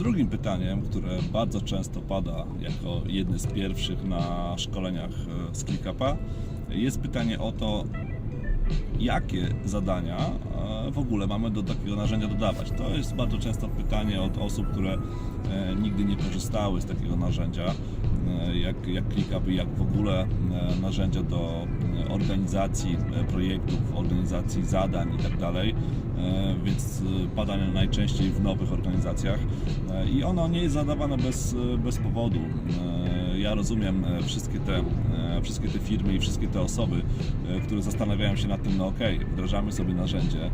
Drugim pytaniem, które bardzo często pada jako jedne z pierwszych na szkoleniach e, z ClickUpa, jest pytanie o to, jakie zadania w ogóle mamy do takiego narzędzia dodawać. To jest bardzo często pytanie od osób, które e, nigdy nie korzystały z takiego narzędzia, e, jak, jak ClickUp i jak w ogóle e, narzędzia do organizacji projektów, organizacji zadań itd. E, Więc pada najczęściej w nowych organizacjach i ono nie jest zadawane bez, bez powodu. Ja rozumiem e, wszystkie te, e, wszystkie te firmy i wszystkie te osoby, e, które zastanawiają się nad tym, no okej, wdrażamy sobie narzędzie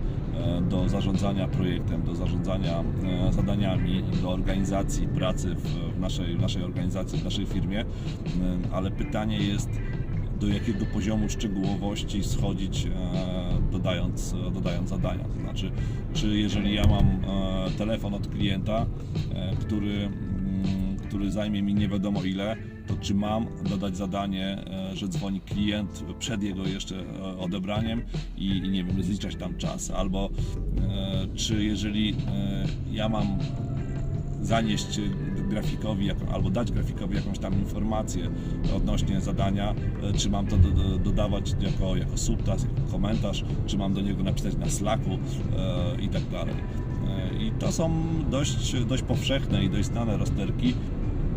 do zarządzania projektem, do zarządzania zadaniami, do organizacji pracy w, naszej, w naszej organizacji, w naszej firmie, ale pytanie jest, do jakiego poziomu szczegółowości schodzić, dodając, dodając zadania. To znaczy, czy jeżeli ja mam telefon od klienta, który, który zajmie mi nie wiadomo ile, to czy mam dodać zadanie, e, że dzwoni klient przed jego jeszcze e, odebraniem i, nie wiem, zliczać tam czas, albo e, czy jeżeli ja mam zanieść grafikowi albo dać grafikowi jakąś tam informację odnośnie zadania, czy mam to do, do, dodawać jako, jako subtask, jako komentarz, czy mam do niego napisać na Slacku e, i tak dalej. E, I to są dość, dość powszechne i dość znane rozterki.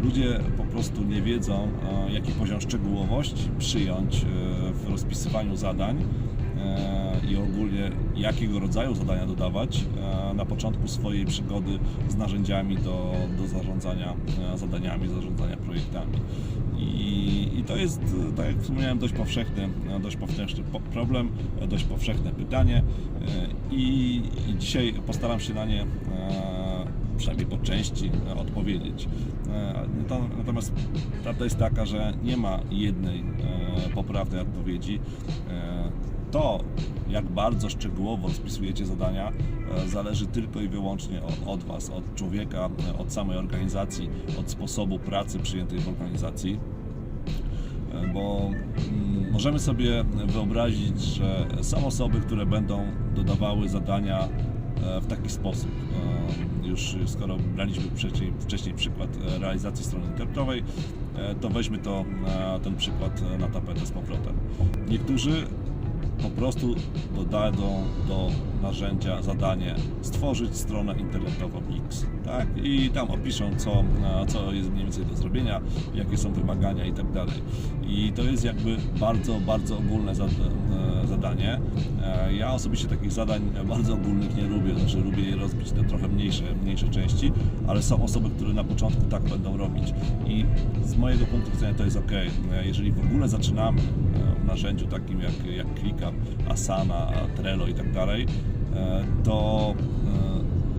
Ludzie po prostu nie wiedzą, e, jaki poziom szczegółowości przyjąć e, w rozpisywaniu zadań e, i ogólnie jakiego rodzaju zadania dodawać na początku swojej przygody z narzędziami do, do zarządzania zadaniami, zarządzania projektami. I, I to jest, tak jak wspomniałem, dość powszechny, dość powszechny po- problem, dość powszechne pytanie i, i dzisiaj postaram się na nie przynajmniej po części e, odpowiedzieć. E, to- Natomiast prawda jest taka, że nie ma jednej e, poprawnej odpowiedzi. To, jak bardzo szczegółowo rozpisujecie zadania, zależy tylko i wyłącznie od Was, od człowieka, od samej organizacji, od sposobu pracy przyjętej w organizacji bo mm, możemy sobie wyobrazić, że są osoby, które będą dodawały zadania w taki sposób. E, Już skoro braliśmy wcześniej, przykład e, realizacji strony internetowej, e, to weźmy to, e, ten przykład e, na tapetę z powrotem. Niektórzy po prostu dodają do narzędzia zadanie stworzyć stronę internetową X. Tak? I tam opiszą, co, e, co jest mniej więcej do zrobienia, jakie są wymagania i tak dalej. I to jest jakby bardzo, bardzo ogólne zad- e, zadanie. E, Ja osobiście takich zadań bardzo ogólnych nie lubię, znaczy lubię je rozbić na trochę mniejsze, mniejsze części, ale są osoby, które na początku tak będą robić. I z mojego punktu widzenia to jest ok. Jeżeli w ogóle zaczynamy e, w narzędziu takim jak, jak ClickUp, Asana, Trello i tak dalej, e, to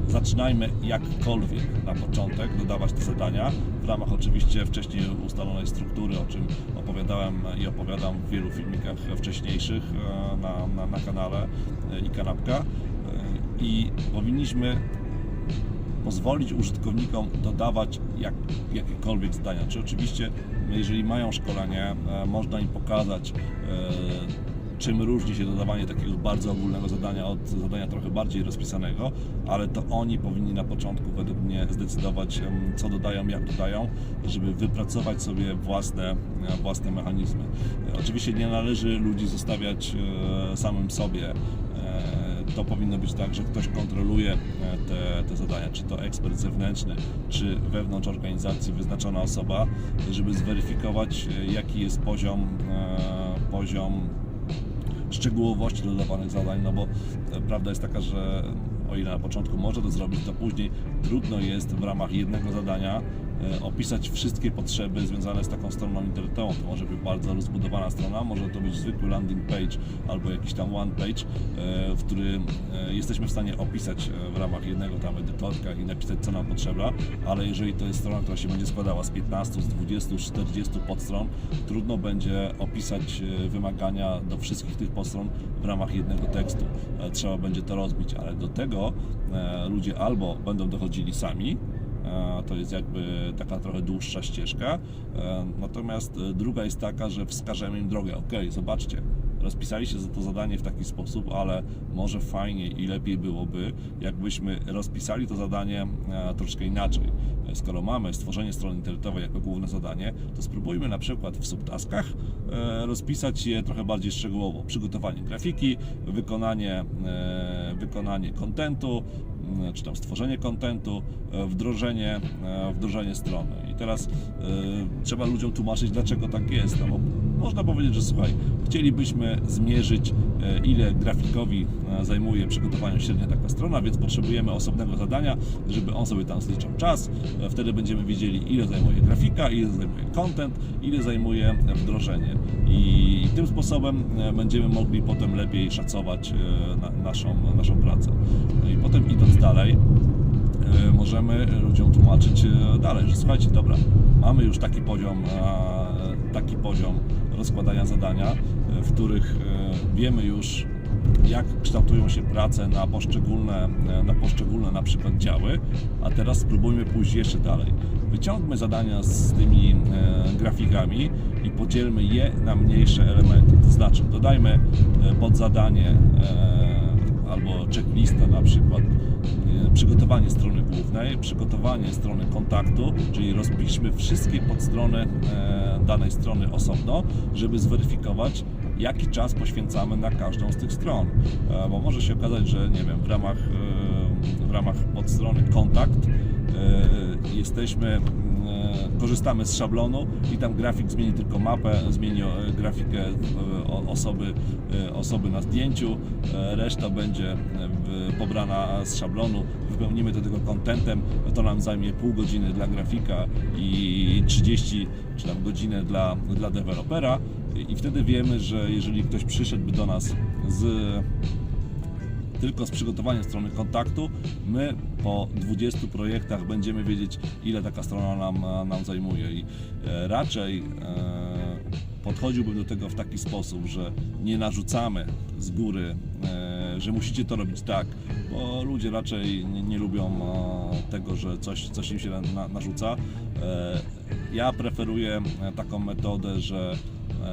e, zaczynajmy jakkolwiek na początek dodawać te zadania ramach oczywiście wcześniej ustalonej struktury, o czym opowiadałem i opowiadam w wielu filmikach wcześniejszych e, na, na, na kanale e, i kanapka. E, I powinniśmy pozwolić użytkownikom dodawać jak, jakiekolwiek zdania. Czy oczywiście, jeżeli mają szkolenie, można im pokazać, czym różni się dodawanie takiego bardzo ogólnego zadania od zadania trochę bardziej rozpisanego, ale to oni powinni na początku według mnie zdecydować, co dodają, jak dodają, żeby wypracować sobie własne, e, własne mechanizmy. E, Oczywiście nie należy ludzi zostawiać e, samym sobie. To powinno być tak, że ktoś kontroluje te, te zadania, czy to ekspert zewnętrzny, czy wewnątrz organizacji wyznaczona osoba, żeby zweryfikować, jaki jest poziom, poziom szczegółowości dodawanych zadań, no bo e, prawda jest taka, że o ile na początku może to zrobić, to później trudno jest w ramach jednego zadania opisać wszystkie potrzeby związane z taką stroną internetową. To może być bardzo rozbudowana strona, może to być zwykły landing page albo jakiś tam one page, e, w którym e, jesteśmy w stanie opisać e, w ramach jednego tam edytorka i napisać co nam potrzeba, ale jeżeli to jest strona, która się będzie składała z 15, z 20, z 40 podstron, trudno będzie opisać e, wymagania do wszystkich tych podstron w ramach jednego tekstu. E, Trzeba będzie to rozbić, ale do tego e, ludzie albo będą dochodzili sami, E, To jest jakby taka trochę dłuższa ścieżka. E, Natomiast e, druga jest taka, że wskażemy im drogę. Ok, zobaczcie, rozpisaliście za to zadanie w taki sposób, ale może fajnie i lepiej byłoby, jakbyśmy rozpisali to zadanie e, troszkę inaczej. E, Skoro mamy stworzenie strony internetowej jako główne zadanie, to spróbujmy na przykład w subtaskach e, rozpisać je trochę bardziej szczegółowo. Przygotowanie grafiki, wykonanie, e, wykonanie kontentu, czy tam stworzenie kontentu, e, wdrożenie, e, wdrożenie strony. I teraz e, trzeba ludziom tłumaczyć, dlaczego tak jest. No bo można powiedzieć, że słuchaj, chcielibyśmy zmierzyć, e, ile grafikowi e, zajmuje przygotowanie średnia taka strona, więc potrzebujemy osobnego zadania, żeby on sobie tam zliczał czas. E, Wtedy będziemy wiedzieli, ile zajmuje grafika, ile zajmuje content, ile zajmuje wdrożenie. I tym sposobem będziemy mogli potem lepiej szacować na, naszą, naszą pracę. No i potem idąc dalej, możemy ludziom tłumaczyć dalej, że słuchajcie, dobra, mamy już taki poziom, taki poziom rozkładania zadania, e, w których e, wiemy już jak kształtują się prace na poszczególne, e, na poszczególne na przykład działy, a teraz spróbujmy pójść jeszcze dalej. Wyciągmy zadania z tymi grafikami i podzielmy je na mniejsze elementy. To znaczy, dodajmy pod zadanie albo checklistę na przykład przygotowanie strony głównej, przygotowanie strony kontaktu, czyli rozpiszmy wszystkie podstrony e, danej strony osobno, żeby zweryfikować, jaki czas poświęcamy na każdą z tych stron. E, Bo może się okazać, że nie wiem, w ramach, e, w ramach podstrony kontakt. E, jesteśmy, e, korzystamy z szablonu i tam grafik zmieni tylko mapę, zmieni e, grafikę osoby, osoby na zdjęciu, reszta będzie pobrana z szablonu, wypełnimy to tylko kontentem, to nam zajmie pół godziny dla grafika i 30 czy tam godzinę dla, dla dewelopera. I wtedy wiemy, że jeżeli ktoś przyszedłby do nas z tylko z przygotowaniem strony kontaktu, my po 20 projektach będziemy wiedzieć, ile taka strona nam, nam zajmuje. I e, raczej e, podchodziłbym do tego w taki sposób, że nie narzucamy z góry, e, że musicie to robić tak, bo ludzie raczej nie, nie lubią tego, że coś, coś im się na, na, narzuca. Ja preferuję taką metodę, że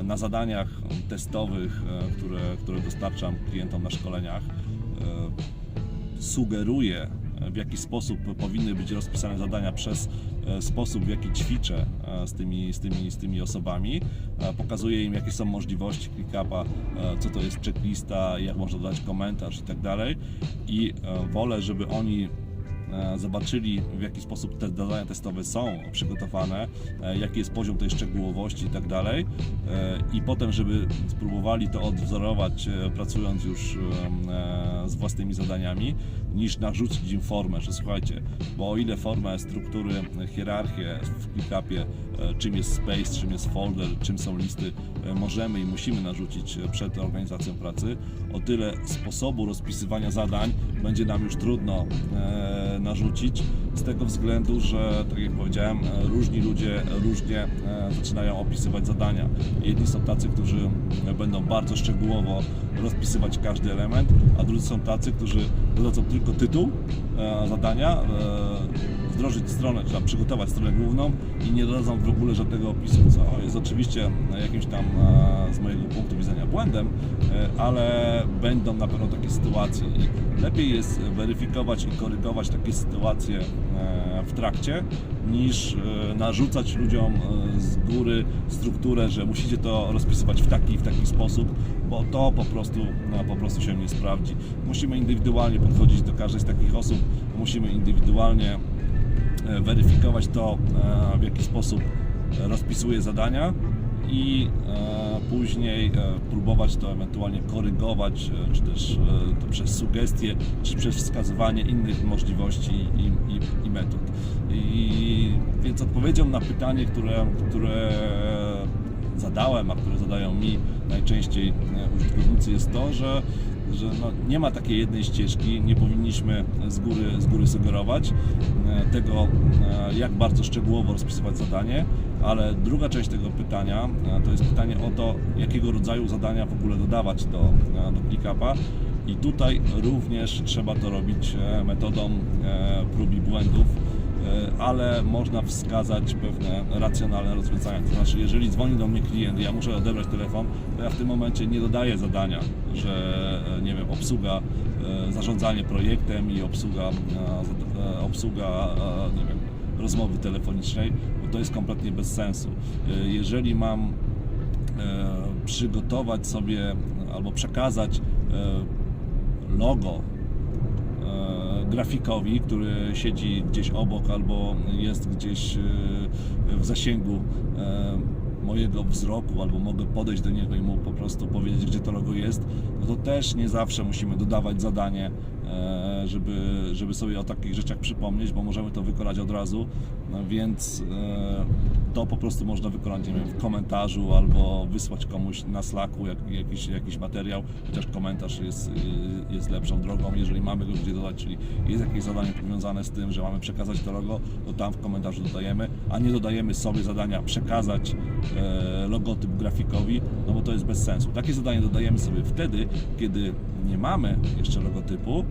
na zadaniach testowych, które, które dostarczam klientom na szkoleniach, e, sugeruję, w jaki sposób powinny być rozpisane zadania przez e, sposób, w jaki ćwiczę e, z tymi, z tymi, z tymi osobami. E, Pokazuję im, jakie są możliwości ClickUpa, co to jest checklista, jak można dodać komentarz i tak dalej. I wolę, żeby oni zobaczyli w jaki sposób te zadania testowe są przygotowane, e, jaki jest poziom tej szczegółowości i tak dalej. E, i potem, żeby spróbowali to odwzorować e, pracując już e, z własnymi zadaniami, niż narzucić im formę, że słuchajcie, bo o ile formę struktury, e, hierarchię w ClickUpie, e, czym jest space, czym jest folder, czym są listy, e, możemy i musimy narzucić e, przed organizacją pracy, o tyle sposobu rozpisywania zadań będzie nam już trudno e, narzucić z tego względu, że tak jak powiedziałem, różni ludzie różnie e, zaczynają opisywać zadania. Jedni są tacy, którzy będą bardzo szczegółowo rozpisywać każdy element, a drudzy są tacy, którzy dodadzą tylko tytuł e, zadania, e, wdrożyć stronę, tam przygotować stronę główną i nie dodadzą w ogóle żadnego opisu, co jest oczywiście jakimś tam e, z mojego punktu widzenia błędem, e, ale będą na pewno takie sytuacje i lepiej jest weryfikować i korygować takie sytuacje e, w trakcie, niż e, narzucać ludziom e, z góry strukturę, że musicie to rozpisywać w taki i w taki sposób, bo to po prostu, no, po prostu się nie sprawdzi. Musimy indywidualnie podchodzić do każdej z takich osób, musimy indywidualnie e, weryfikować to, e, w jaki sposób rozpisuje zadania i e, później e, próbować to ewentualnie korygować, e, czy też e, to przez sugestie, czy przez wskazywanie innych możliwości i, i, i metod. I, więc odpowiedzią na pytanie, które, które zadałem, a które zadają mi najczęściej e, użytkownicy jest to, że, że no, nie ma takiej jednej ścieżki, nie powinniśmy z góry, z góry sugerować e, tego, e, jak bardzo szczegółowo rozpisywać zadanie, ale druga część tego pytania e, to jest pytanie o to, jakiego rodzaju zadania w ogóle dodawać do, do ClickUpa. I tutaj również trzeba to robić metodą prób i błędów ale można wskazać pewne racjonalne rozwiązania. To znaczy, jeżeli dzwoni do mnie klient i ja muszę odebrać telefon, to ja w tym momencie nie dodaję zadania, że e, nie wiem, obsługa, e, zarządzanie projektem i obsługa, e, e, obsługa e, nie wiem, rozmowy telefonicznej, bo to jest kompletnie bez sensu. E, Jeżeli mam e, przygotować sobie albo przekazać e, logo e, grafikowi, który siedzi gdzieś obok albo jest gdzieś e, w zasięgu e, mojego wzroku, albo mogę podejść do niego i mu po prostu powiedzieć, gdzie to logo jest, no to też nie zawsze musimy dodawać zadanie, żeby, żeby sobie o takich rzeczach przypomnieć, bo możemy to wykonać od razu, no więc e, to po prostu można wykonać nie wiem, w komentarzu albo wysłać komuś na Slacku jak, jakiś, jakiś materiał, chociaż komentarz jest, y, jest lepszą drogą, jeżeli mamy go gdzie dodać, czyli jest jakieś zadanie powiązane z tym, że mamy przekazać to logo, to tam w komentarzu dodajemy, a nie dodajemy sobie zadania przekazać e, logotyp grafikowi, no bo to jest bez sensu. Takie zadanie dodajemy sobie wtedy, kiedy nie mamy jeszcze logotypu, e,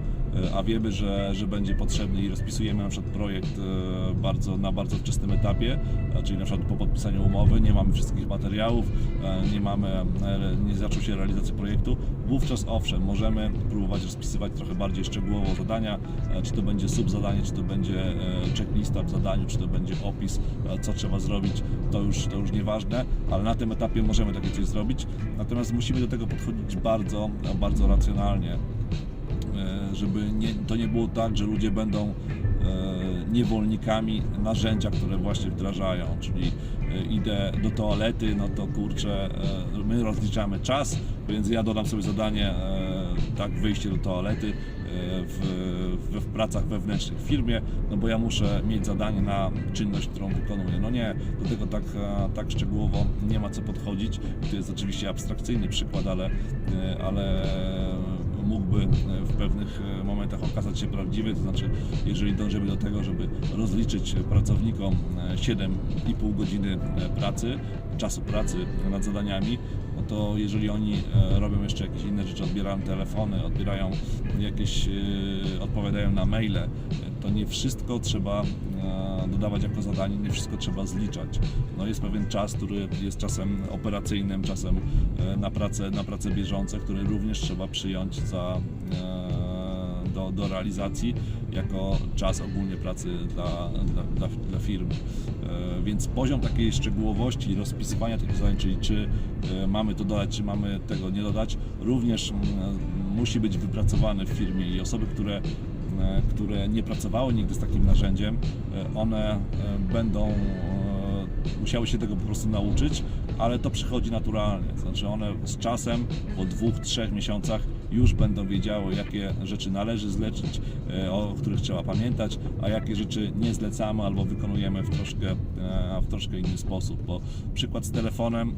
a wiemy, że, że będzie potrzebny i rozpisujemy na przykład projekt e, bardzo, na bardzo wczesnym etapie, e, czyli na przykład po podpisaniu umowy, nie mamy wszystkich materiałów, e, nie mamy, e, nie zaczął się realizacja projektu, wówczas owszem, możemy próbować rozpisywać trochę bardziej szczegółowo zadania, e, czy to będzie subzadanie, czy to będzie e, checklista w zadaniu, czy to będzie opis, e, co trzeba zrobić, to już, to już nieważne, ale na tym etapie możemy takie coś zrobić, natomiast musimy do tego podchodzić bardzo, bardzo racjonalnie. e, żeby nie, to nie było tak, że ludzie będą e, niewolnikami narzędzia, które właśnie wdrażają, czyli e, idę do toalety, no to kurczę, e, my rozliczamy czas, więc ja dodam sobie zadanie, e, tak, wyjście do toalety e, w, w, w pracach wewnętrznych w firmie, no bo ja muszę mieć zadanie na czynność, którą wykonuję. No nie, do tego tak, e, tak szczegółowo nie ma co podchodzić. To jest oczywiście abstrakcyjny przykład, ale, e, ale mógłby e, w pewnych e, momentach okazać się prawdziwy, to znaczy jeżeli dążymy do tego, żeby rozliczyć pracownikom e, 7,5 godziny e, pracy, czasu pracy nad zadaniami, no to jeżeli oni robią jeszcze jakieś inne rzeczy, odbierają telefony, odbierają jakieś, odpowiadają na maile, to nie wszystko trzeba dodawać jako zadanie, nie wszystko trzeba zliczać. No jest pewien czas, który jest czasem operacyjnym, czasem e, na pracę, na pracę bieżące, który również trzeba przyjąć za, e, do, do realizacji jako czas ogólnie pracy dla, dla, dla, dla firmy. E, Więc poziom takiej szczegółowości rozpisywania tych zadań, czyli czy e, mamy to dodać, czy mamy tego nie dodać, również mm, musi być wypracowany w firmie i osoby, które e, które nie pracowały nigdy z takim narzędziem, e, one e, będą e, musiały się tego po prostu nauczyć, ale to przychodzi naturalnie. Znaczy one z czasem, po dwóch, trzech miesiącach już będą wiedziały, jakie rzeczy należy zlecić, e, o których trzeba pamiętać, a jakie rzeczy nie zlecamy albo wykonujemy w troszkę, e, w troszkę inny sposób. Bo przykład z telefonem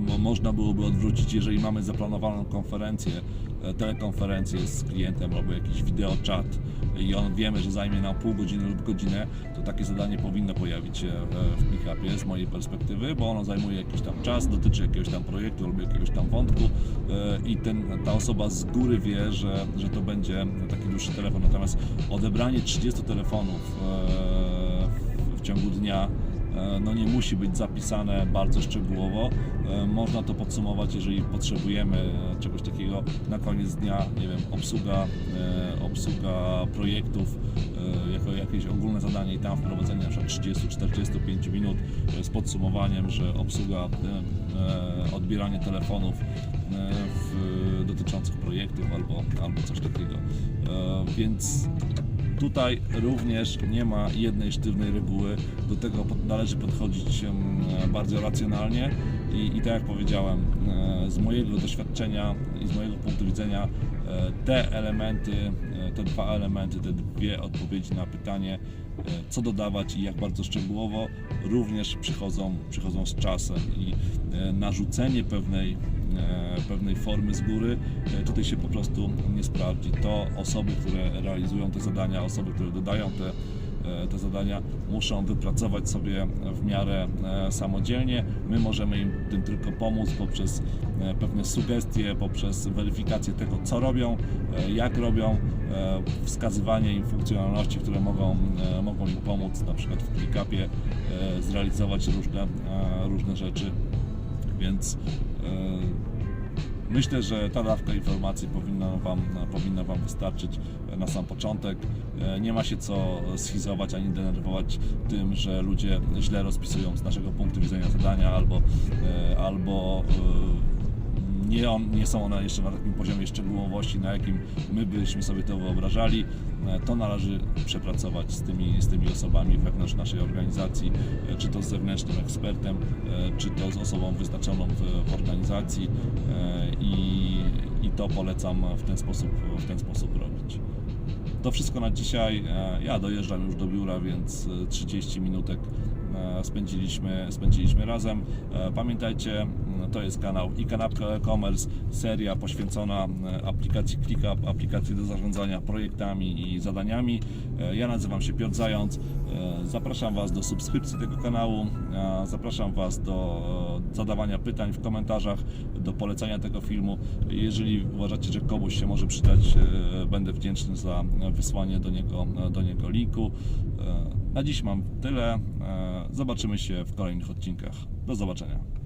mo- można byłoby odwrócić, jeżeli mamy zaplanowaną konferencję, e, telekonferencję z klientem albo jakiś wideoczat i on wiemy, że zajmie nam pół godziny lub godzinę, to takie zadanie powinno pojawić się e, w ClickUpie z mojej perspektywy, bo ono zajmuje jakiś tam czas, dotyczy jakiegoś tam projektu albo jakiegoś tam wątku e, i ten, ta osoba z góry wie, że, że to będzie taki dłuższy telefon. Natomiast odebranie 30 telefonów w- ciągu dnia no nie musi być zapisane bardzo szczegółowo. E, Można to podsumować, jeżeli potrzebujemy e, czegoś takiego na koniec dnia, nie wiem, obsługa, e, obsługa projektów e, jako jakieś ogólne zadanie i tam wprowadzenie na przykład 30-45 minut e, z podsumowaniem, że obsługa, e, e, odbieranie telefonów e, w, dotyczących projektów albo, albo coś takiego. E, Więc Tutaj również nie ma jednej sztywnej reguły, do tego należy podchodzić bardzo racjonalnie. I, i tak jak powiedziałem, e, z mojego doświadczenia i z mojego punktu widzenia e, te elementy, e, te dwa elementy, te dwie odpowiedzi na pytanie, co dodawać i jak bardzo szczegółowo, również przychodzą, przychodzą z czasem. I narzucenie pewnej, pewnej formy z góry e, tutaj się po prostu nie sprawdzi. To osoby, które realizują te zadania, osoby, które dodają te e, te zadania muszą wypracować sobie w miarę e, samodzielnie. My możemy im tym tylko pomóc poprzez e, pewne sugestie, poprzez weryfikację tego, co robią, e, jak robią, e, wskazywanie im funkcjonalności, które mogą, e, mogą im pomóc, na przykład w ClickUpie e, zrealizować różne, e, różne rzeczy. Więc e, Myślę, że ta dawka informacji powinna Wam, powinna wam wystarczyć na sam początek. E, Nie ma się co schizować ani denerwować tym, że ludzie źle rozpisują z naszego punktu widzenia zadania albo, e, albo e, nie, on, nie są one jeszcze na takim poziomie szczegółowości, na jakim my byśmy sobie to wyobrażali. E, To należy przepracować z tymi, z tymi osobami wewnątrz naszej organizacji, e, czy to z zewnętrznym ekspertem, e, czy to z osobą wyznaczoną w, w organizacji i, i to polecam w ten sposób, w ten sposób robić. To wszystko na dzisiaj. Ja dojeżdżam już do biura, więc e, 30 minutek spędziliśmy, spędziliśmy razem. Pamiętajcie, to jest kanał i kanapka e-commerce, seria poświęcona e, aplikacji ClickUp, aplikacji do zarządzania projektami i zadaniami. E, Ja nazywam się Piotr Zając. E, Zapraszam Was do subskrypcji tego kanału. Zapraszam Was do zadawania pytań w komentarzach, do polecania tego filmu. Jeżeli uważacie, że komuś się może przydać, będę wdzięczny za wysłanie do niego, do niego linku. Na dziś mam tyle. Zobaczymy się w kolejnych odcinkach. Do zobaczenia.